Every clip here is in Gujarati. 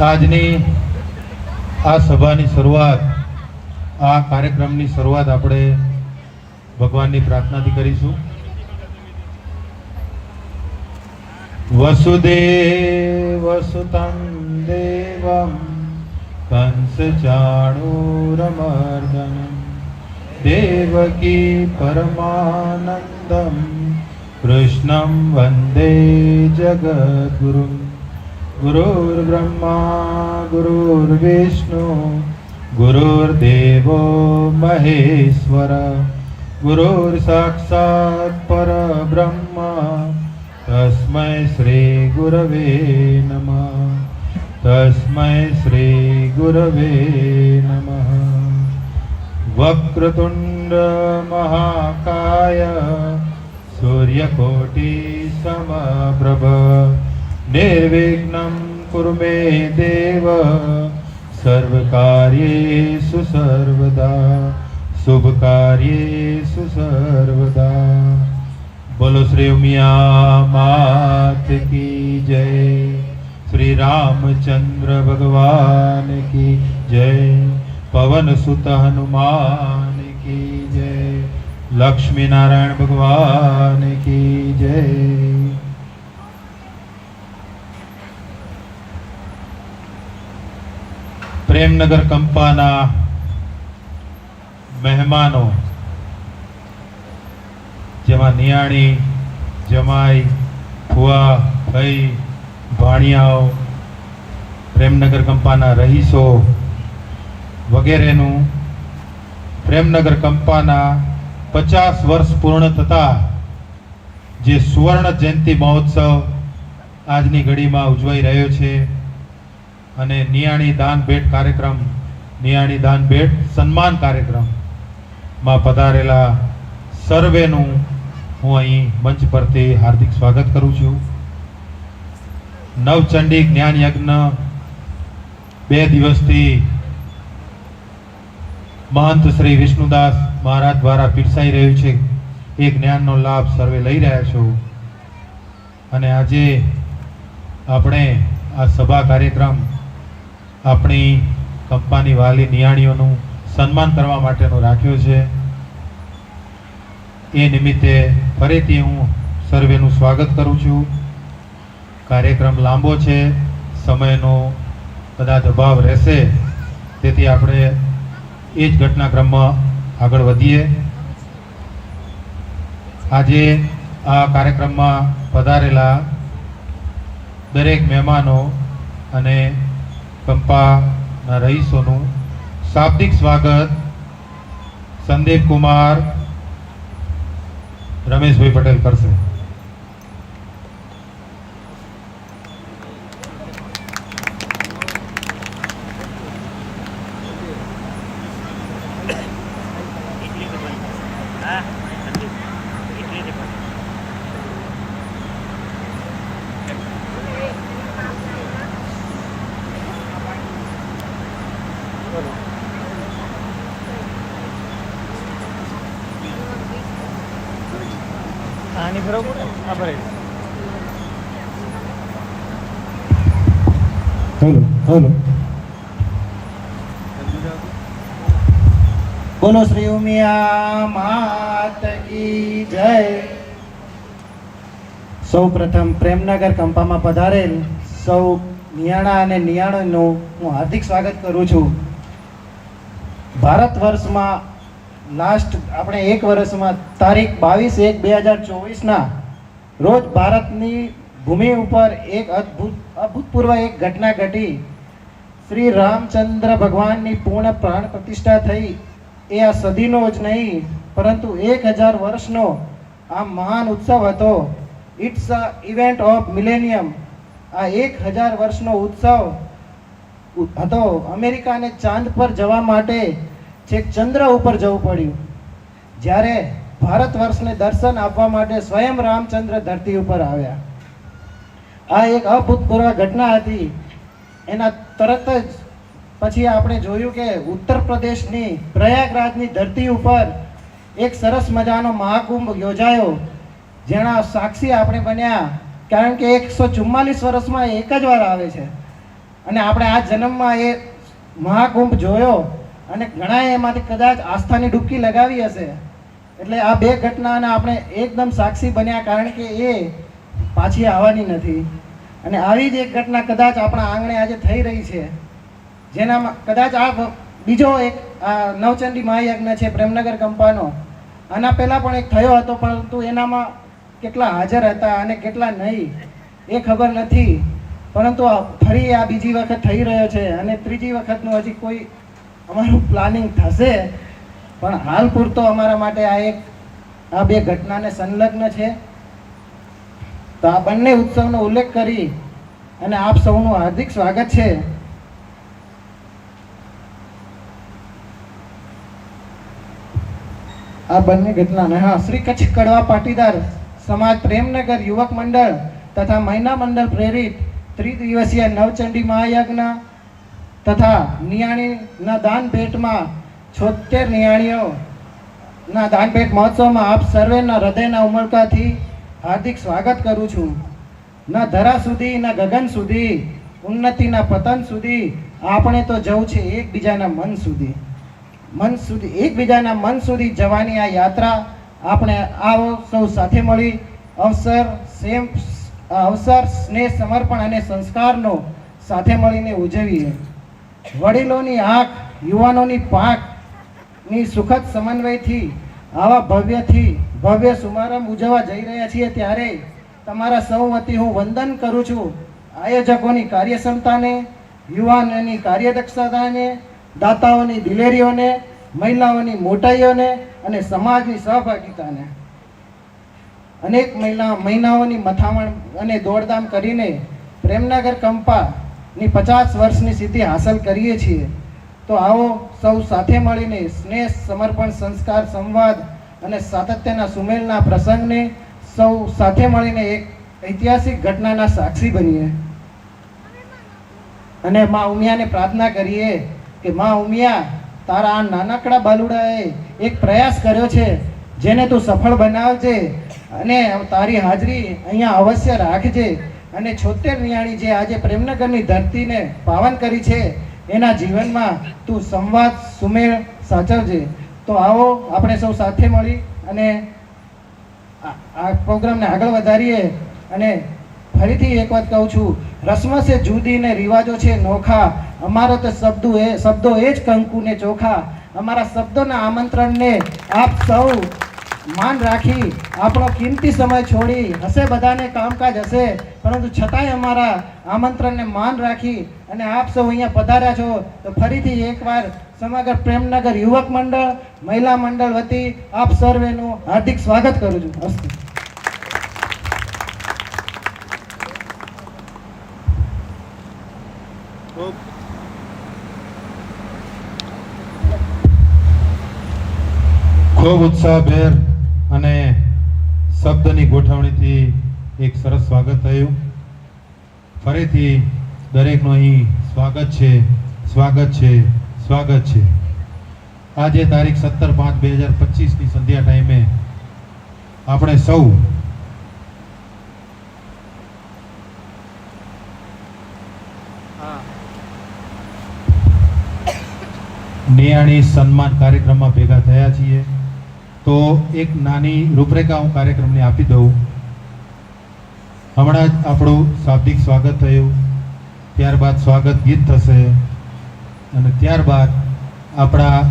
આજની આ સભાની શરૂઆત, આ કાર્યક્રમની શરૂઆત આપણે ભગવાનની પ્રાર્થનાથી કરીશું. વસુદેવ સુતમ દેવમ કંસચાણૂરમર્દનમ દેવકી પરમાનંદમ કૃષ્ણં વંદે જગદ્ગુરુમ गुरुर्ब्रह्मा गुरुर्विष्णु गुरुर्देवो महेश्वर गुरुर्साक्षात् परब्रह्म तस्मै श्रीगुरवे नमः तस्मै श्रीगुरवे नमः। वक्रतुण्डमहाकाय सूर्यकोटिसमप्रभ વક્રતુંડ મહાકાય સૂર્યકોટિ સમપ્રભ નિર્વિઘ્नं કુરુ મે દેવ સર્વકાર્યેષુ સર્વદા શુભકાર્યેષુ સર્વદા બોલો શ્રી ઉમિયા માત કી જય શ્રી રામચંદ્ર ભગવાન કી જય પવન સુત હનુમાન કી જય લક્ષ્મી નારાયણ ભગવાન કી જય પ્રેમનગર કંપાના મહેમાનો, જેમાં નિયાણી, જમાઈ ફુવા ભાઈ, ભાણિયાઓ, પ્રેમનગર કંપાના રહીશો વગેરેનું પ્રેમનગર કંપાના પચાસ વર્ષ પૂર્ણ થતા જે સુવર્ણ જયંતિ મહોત્સવ આજની ઘડીમાં ઉજવાઈ રહ્યો છે. અને નિયાણી દાન ભેટ કાર્યક્રમ, નિયાણી દાન ભેટ સન્માન કાર્યક્રમમાં પધારેલા સર્વેનું હું અહીં મંચ પરથી હાર્દિક સ્વાગત કરું છું. નવચંડી જ્ઞાન યજ્ઞ બે દિવસથી મહંત શ્રી વિષ્ણુદાસ મહારાજ દ્વારા પીરસાઈ રહ્યું છે. એ જ્ઞાનનો લાભ સર્વે લઈ રહ્યા છો. અને આજે આપણે આ સભા કાર્યક્રમ આપણી કંપાની વાલી નિયાણીઓનું સન્માન કરવા માટેનો રાખ્યો છે. એ નિમિત્તે ફરીથી હું સર્વેનું સ્વાગત કરું છું. કાર્યક્રમ લાંબો છે, સમયનો કદાચ અભાવ રહેશે, તેથી આપણે એ જ ઘટનાક્રમમાં આગળ વધીએ. આજે આ કાર્યક્રમમાં પધારેલા દરેક મહેમાનો અને કંપાના રહીશોનું શાબ્દિક સ્વાગત સંદીપ કુમાર રમેશભાઈ પટેલ કરશે. આની ફેરવ પડે? આ હલો હલો. બોલો શ્રી ઉમિયા માત કી જય. સૌ પ્રથમ પ્રેમનગર કંપામાં પધારેલ સૌ નિયાણા અને નિયાણોનું હું હાર્દિક સ્વાગત કરું છું. ભારત વર્ષમાં લાસ્ટ આપણે એક વર્ષમાં તારીખ બાવીસ એક બે હજાર ચોવીસના રોજ ભારતની ભૂમિ ઉપર એક અદ્ભુત, અભૂતપૂર્વ એક ઘટના ઘટી. શ્રી રામચંદ્ર ભગવાનની પૂર્ણ પ્રાણ પ્રતિષ્ઠા થઈ. એ આ સદીનો જ નહીં, પરંતુ એક હજાર વર્ષનો આ મહાન ઉત્સવ હતો. It's a event of millennium આ એક હજાર વર્ષનો ઉત્સવ હતો. અમેરિકાને ચાંદ પર જવા માટે છેક ચંદ્ર ઉપર જવું પડ્યું. જ્યારે ભારત વર્ષને દર્શન આપવા માટે સ્વયં રામચંદ્ર ધરતી ઉપર આવ્યા. આ એક અભૂતપૂર્વ ઘટના હતી. એના તરત જ પછી આપણે જોયું કે ઉત્તર પ્રદેશની પ્રયાગરાજની ધરતી ઉપર એક સરસ મજાનો મહાકુંભ યોજાયો. જેના સાક્ષી આપણે બન્યા કારણ કે એકસો ચુમ્માલીસ વર્ષમાં એક જ વાર આવે છે. અને આપણે આ જન્મમાં એ મહાકુંભ જોયો. અને ઘણાએ એમાંથી કદાચ આસ્થાની ડૂબકી લગાવી હશે. એટલે આ બે ઘટનાને આપણે એકદમ સાક્ષી બન્યા કારણ કે એ પાછી આવવાની નથી. અને આવી જ એક ઘટના કદાચ આપણા આંગણે આજે થઈ રહી છે. જેનામાં કદાચ આ બીજો એક, આ નવચંડી મહાયજ્ઞ છે પ્રેમનગર કંપાનો. આના પહેલાં પણ એક થયો હતો, પરંતુ એનામાં કેટલા હાજર હતા અને કેટલા નહીં, એ ખબર નથી. પરંતુ ફરી આ બીજી વખત થઈ રહ્યો છે અને ત્રીજી વખતનું હજી કોઈ અમારું પ્લાનિંગ થશે. પણ હાલ પૂરતો અમારા માટે આ એક, આ બે ઘટનાને સંલગ્ન છે. તો આ બંને ઉત્સવનો ઉલ્લેખ કરી અને આપ સૌનું હાર્દિક સ્વાગત છે. આ બંને ઘટનાને, હા, શ્રી કચ્છ કડવા પાટીદાર સમાજ પ્રેમનગર યુવક મંડળ તથા મહિલા મંડળ પ્રેરિત ત્રિદિવસીય નવચંડી મહાયજ્ઞ તથા નિયાણીના દાન ભેટમાં છોતેર નિયાણીઓના દાન ભેટ મહોત્સવમાં આપ સર્વેના હૃદયના ઉમળકાથી હાર્દિક સ્વાગત કરું છું. ના ધરા સુધી, ના ગગન સુધી, ઉન્નતિના પતન સુધી આપણે તો જવું છે એકબીજાના મન સુધી. મન સુધી, એકબીજાના મન સુધી જવાની આ યાત્રા આપણે આવો સૌ સાથે મળી. અવસર, સેમ, અવસર, સ્નેહ, સમર્પણ અને સંસ્કારનો સાથે મળીને ઉજવીએ. વડીલોની આંખ, યુવાનોની પાંખની સુખદ સમન્વયથી, આવા ભવ્યથી, ભવ્ય સમારંભ ઉજવવા જઈ રહ્યા છીએ ત્યારે તમારા સૌ વતી હું વંદન કરું છું આયોજકોની કાર્યક્ષમતાને, યુવાનોની કાર્યદક્ષતાને, દાતાઓની દિલેરીઓને, મહિલાઓની મોટાઈઓને અને સમાજની સહભાગિતાને. અનેક મહિલા મહિનાઓની મથામણ અને દોડધામ કરીને પ્રેમનગર કંપાની પચાસ વર્ષની સિદ્ધિ હાંસલ કરીએ છીએ, તો આવો સૌ સાથે મળીને સ્નેહ, સમર્પણ, સંસ્કાર, સંવાદ અને સાતત્યના સુમેલના પ્રસંગને સૌ સાથે મળીને એક ઐતિહાસિક ઘટનાના સાક્ષી બનીએ. અને માં ઉમિયાને પ્રાર્થના કરીએ કે, માં ઉમિયા, તારા આ નાનકડા બાલુડાએ એક પ્રયાસ કર્યો છે, જેને તું સફળ બનાવજે અને તારી હાજરી અહીંયા અવશ્ય રાખજે. અને છોતેર નિયાણી જે આજે પ્રેમનગરની ધરતીને પાવન કરી છે, એના જીવનમાં તું સંવાદ સુમેળ સાચવજે. તો આવો, આપણે સૌ સાથે મળી અને આ પ્રોગ્રામને આગળ વધારીએ અને ફરીથી એક વાત કહું છું. રસ્મ છે જુદી ને રિવાજો છે નોખા. અમારો તો શબ્દો એ શબ્દો એ જ કંકુ ને ચોખા. અમારા શબ્દોના આમંત્રણને આપ સૌ માન રાખી આપણો કિંમતી સમય છોડી હશે બધાને કામકાજ હશે. પરંતુ છતાંય અમારા આમંત્રણને માન રાખી અને આપ સૌ અહીંયા પધાર્યા છો, તો ફરીથી એકવાર સમગ્ર પ્રેમનગર યુવક મંડળ, મહિલા મંડળ વતી આપ સર્વેનું હાર્દિક સ્વાગત કરું છું. અસ્તુ. ખૂબ ઉત્સાહભેર શબ્દની ગોઠવણીથી એક સરસ સ્વાગત થયું. ફરીથી દરેકનું અહીં સ્વાગત છે સ્વાગત છે સ્વાગત છે. આજે તારીખ સત્તર પાંચ બે હજાર પચીસની સંધ્યા ટાઈમે આપણે સૌ નિયાણી સન્માન કાર્યક્રમમાં ભેગા થયા છીએ. તો એક નાની રૂપરેખા હું કાર્યક્રમને આપી દઉં. હમણાં જ આપણું શાબ્દિક સ્વાગત થયું. ત્યારબાદ સ્વાગત ગીત થશે. અને ત્યારબાદ આપણા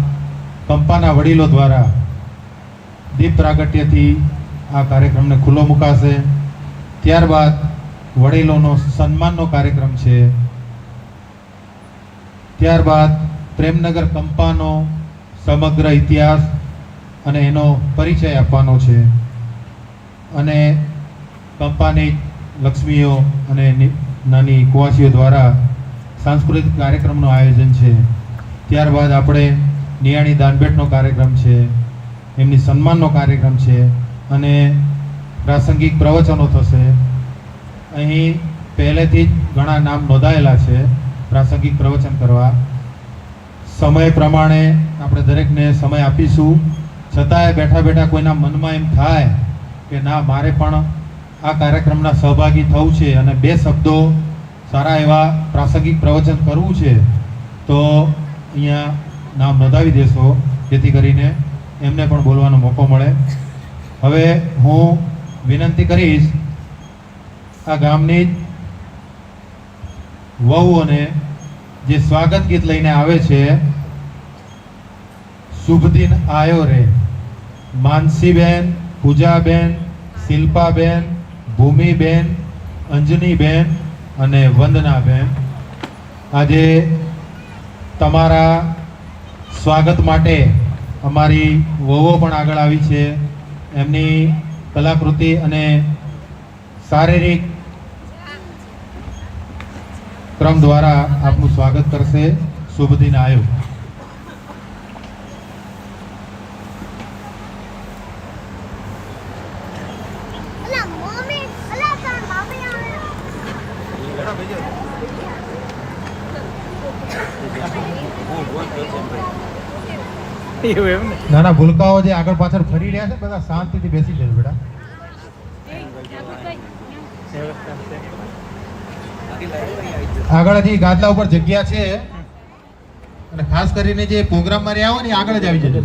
કંપાના વડીલો દ્વારા દીપ પ્રાગટ્યથી આ કાર્યક્રમને ખુલ્લો મુકાશે. ત્યારબાદ વડીલોનો સન્માનનો કાર્યક્રમ છે. ત્યારબાદ પ્રેમનગર કંપાનો સમગ્ર ઇતિહાસ અને એનો પરિચય આપવાનો છે. અને કંપાની લક્ષ્મીઓ અને નાની કુવાસીઓ દ્વારા સાંસ્કૃતિક કાર્યક્રમનું આયોજન છે. ત્યારબાદ આપણે નિયાણી દાનભેટનો કાર્યક્રમ છે. એમની સન્માનનો કાર્યક્રમ છે. અને પ્રાસંગિક પ્રવચનો થશે. અહીં પહેલેથી જ ઘણા નામ નોંધાયેલા છે પ્રાસંગિક પ્રવચન કરવા. સમય પ્રમાણે આપણે દરેકને સમય આપીશું. છતાંય બેઠા બેઠા કોઈના મનમાં એમ થાય કે ના, મારે પણ આ કાર્યક્રમના સહભાગી થવું છે અને બે શબ્દો સારા એવા પ્રાસંગિક પ્રવચન કરવું છે, તો અહીંયા નામ નોંધાવી દેશો, જેથી કરીને એમને પણ બોલવાનો મોકો મળે. હવે હું વિનંતી કરીશ, આ ગામની જ વહુઓને જે સ્વાગત ગીત લઈને આવે છે, શુભ દિન આયો રે. માનસીબેન, પૂજાબેન, શિલ્પાબેન, ભૂમિબેન, અંજનીબેન અને વંદનાબેન. આજે તમારા સ્વાગત માટે અમારી વહુઓ પણ આગળ આવી છે. એમની કલાકૃતિ અને શારીરિક ક્રમ દ્વારા આપનું સ્વાગત કરશે. શુભ દિન આયો. એવું એમ ને નાના ભૂલકાઓ જે આગળ પાછળ ફરી રહ્યા છે, બધા શાંતિથી બેસી જજો બેટા. આગળ હજી ગાદલા ઉપર જગ્યા છે. અને ખાસ કરીને જે પ્રોગ્રામમાં રહ્યા હોય ને આગળ જ આવી જજો.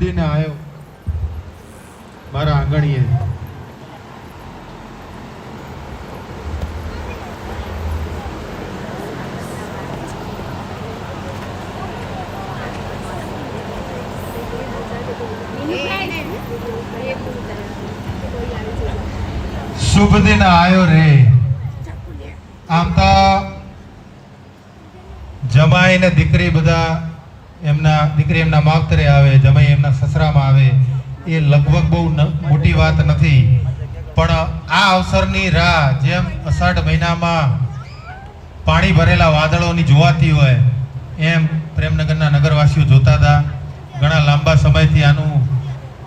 દિન આવ્યો મારા આંગણીએ. શુભ દિન આવ્યો રે. આમ તો જમાઈ ને દીકરી બધા એમના દીકરી એમના માવતરે આવે, જમાઈ એમના સસરામાં આવે, એ લગભગ બહુ મોટી વાત નથી. પણ આ અવસરની રાહ જેમ અષાઢ મહિનામાં પાણી ભરેલા વાદળોની જોવાતી હોય, એમ પ્રેમનગરના નગરવાસીઓ જોતા હતા. ઘણા લાંબા સમયથી આનું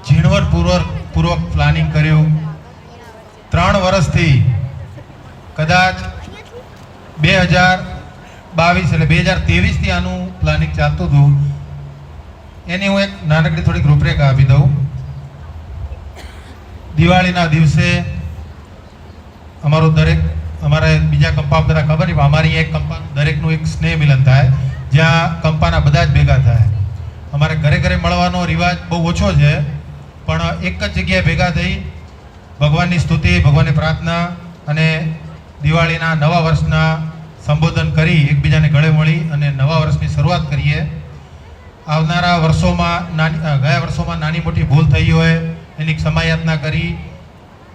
ઝીણવટપૂર્વક પૂર્વક પ્લાનિંગ કર્યું. ત્રણ વર્ષથી કદાચ બે હજાર બાવીસ એટલે બે હજાર ત્રેવીસથી આનું પ્લાનિંગ ચાલતું હતું. એની હું એક નાનકડી થોડીક રૂપરેખા આપી દઉં. દિવાળીના દિવસે અમારું દરેક, અમારે બીજા કંપા બધા ખબર નહીં અમારી એક કંપા દરેકનું એક સ્નેહ મિલન થાય, જ્યાં કંપાના બધા જ ભેગા થાય. અમારે ઘરે ઘરે મળવાનો રિવાજ બહુ ઓછો છે, પણ એક જ જગ્યાએ ભેગા થઈ, ભગવાનની સ્તુતિ, ભગવાનની પ્રાર્થના અને દિવાળીના નવા વર્ષના સંબોધન કરી એકબીજાને ગળે મળી અને નવા વર્ષની શરૂઆત કરીએ. આવનારા વર્ષોમાં નાની ગયા વર્ષોમાં નાની મોટી ભૂલ થઈ હોય એની ક્ષમાયાતના કરી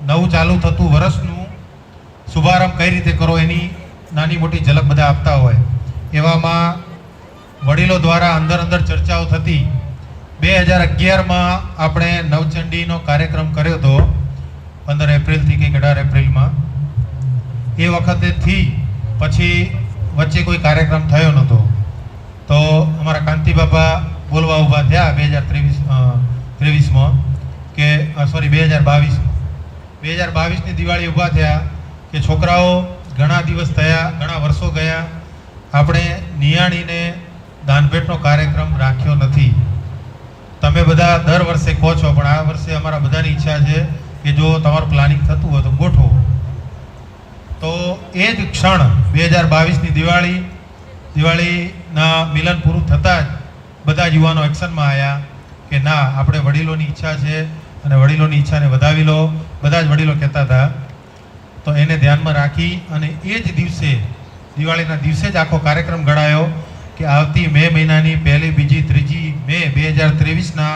નવું ચાલુ થતું વર્ષનું શુભારંભ કઈ રીતે કરો એની નાની મોટી ઝલક બધા આપતા હોય. એવામાં વડીલો દ્વારા અંદર અંદર ચર્ચાઓ થતી. બે હજાર અગિયારમાં આપણે નવચંડીનો કાર્યક્રમ કર્યો હતો. પંદર એપ્રિલથી કંઈક અઢાર એપ્રિલમાં. એ વખતેથી પછી વચ્ચે કોઈ કાર્યક્રમ થયો નહોતો. તો અમારા કાંતિ બાપા બોલવા ઊભા થયા બે હજાર ત્રેવીસ ત્રેવીસમાં કે સોરી બે હજાર બાવીસમાં. બે હજાર બાવીસની દિવાળી ઊભા થયા કે છોકરાઓ ઘણા દિવસ થયા, ઘણા વર્ષો ગયા. આપણે નિયાણીને દાનભેટનો કાર્યક્રમ રાખ્યો નથી. તમે બધા દર વર્ષે કહો છો, પણ આ વર્ષે અમારા બધાની ઈચ્છા છે કે જો તમારું પ્લાનિંગ થતું હોય તો ગોઠવો. તો એ જ ક્ષણ બે હજાર બાવીસની દિવાળી, દિવાળીના મિલન પૂરું થતાં જ બધા યુવાનો એક્શનમાં આવ્યા કે ના, આપણે વડીલોની ઈચ્છા છે અને વડીલોની ઈચ્છાને વધાવી લો. બધા જ વડીલો કહેતા હતા, તો એને ધ્યાનમાં રાખી અને એ જ દિવસે, દિવાળીના દિવસે જ આખો કાર્યક્રમ ઘડાયો કે આવતી મે મહિનાની પહેલી, બીજી, ત્રીજી મે બે હજાર ત્રેવીસના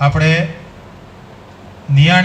આપણે નિયાણી